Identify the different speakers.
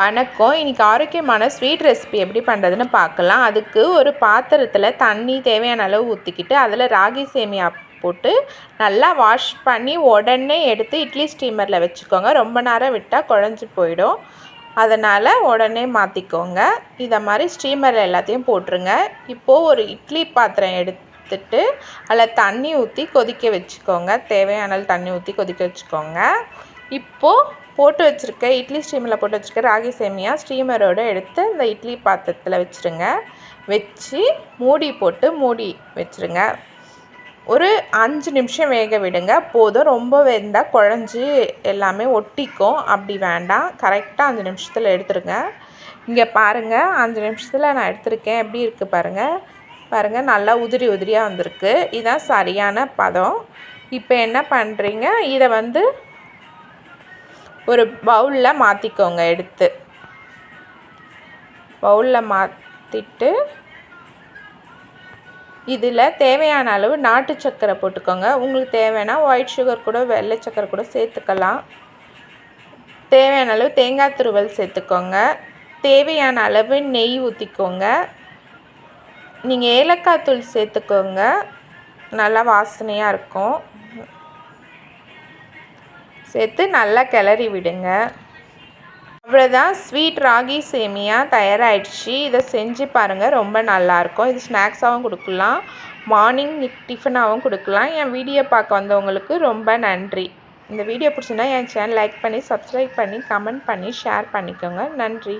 Speaker 1: வணக்கம். இன்றைக்கி ஆரோக்கியமான ஸ்வீட் ரெசிபி எப்படி பண்ணுறதுன்னு பார்க்கலாம். அதுக்கு ஒரு பாத்திரத்தில் தண்ணி தேவையான அளவு ஊற்றிக்கிட்டு அதில் ராகி சேமியா போட்டு நல்லா வாஷ் பண்ணி உடனே எடுத்து இட்லி ஸ்டீமரில் வச்சுக்கோங்க. ரொம்ப நேரம் விட்டால் குழஞ்சி போயிடும். அதனால் உடனே மாற்றிக்கோங்க இதை மாதிரி ஸ்டீமரில் எல்லாத்தையும் போட்டுருங்க. இப்போது ஒரு இட்லி பாத்திரம் எடுத்துட்டு அதில் தண்ணி ஊற்றி கொதிக்க வச்சுக்கோங்க. தேவையான தண்ணி ஊற்றி கொதிக்க வச்சுக்கோங்க. இப்போது போட்டு வச்சுருக்க இட்லி ஸ்டீமில் போட்டு வச்சுருக்க ராகி சேமியா ஸ்டீமரோடு எடுத்து இந்த இட்லி பாத்திரத்தில் வச்சுருங்க. வச்சு மூடி போட்டு மூடி வச்சுருங்க. ஒரு அஞ்சு நிமிஷம் வேக விடுங்க. போதும். ரொம்ப வெந்தால் குழஞ்சி எல்லாமே ஒட்டிக்கும். அப்படி வேண்டாம். கரெக்டாக அஞ்சு நிமிஷத்தில் எடுத்துருங்க. இங்கே பாருங்கள் அஞ்சு நிமிஷத்தில் நான் எடுத்திருக்கேன். எப்படி இருக்குது பாருங்கள் பாருங்கள் நல்லா உதிரி உதிரியாக வந்திருக்கு. இதுதான் சரியான பதம். இப்போ என்ன பண்ணுறீங்க இதை வந்து ஒரு பவுலில் மாற்றிக்கோங்க எடுத்து. பவுலில் மாற்றிட்டு இதில் தேவையான அளவு நாட்டு சர்க்கரை போட்டுக்கோங்க. உங்களுக்கு தேவைன்னா ஒயிட் சுகர் கூட வெள்ளை சர்க்கரை கூட சேர்த்துக்கலாம். தேவையான அளவு தேங்காய் துருவல் சேர்த்துக்கோங்க. தேவையான அளவு நெய் ஊற்றிக்கோங்க நீங்கள் ஏலக்காய் தூள் சேர்த்துக்கோங்க. நல்லா வாசனையாக இருக்கும். சேர்த்து நல்லா கிளறி விடுங்க. அவ்வளோதான் ஸ்வீட் ராகி சேமியா தயாராகிடுச்சு இதை செஞ்சு பாருங்கள் ரொம்ப நல்லாயிருக்கும். இது ஸ்நாக்ஸாகவும் கொடுக்கலாம். மார்னிங் டிஃபனாகவும் கொடுக்கலாம். என் வீடியோ பார்க்க வந்தவங்களுக்கு ரொம்ப நன்றி. இந்த வீடியோ பிடிச்சிருந்தா என் சேனல் லைக் பண்ணி சப்ஸ்கிரைப் பண்ணி கமெண்ட் பண்ணி ஷேர் பண்ணிக்கோங்க. நன்றி.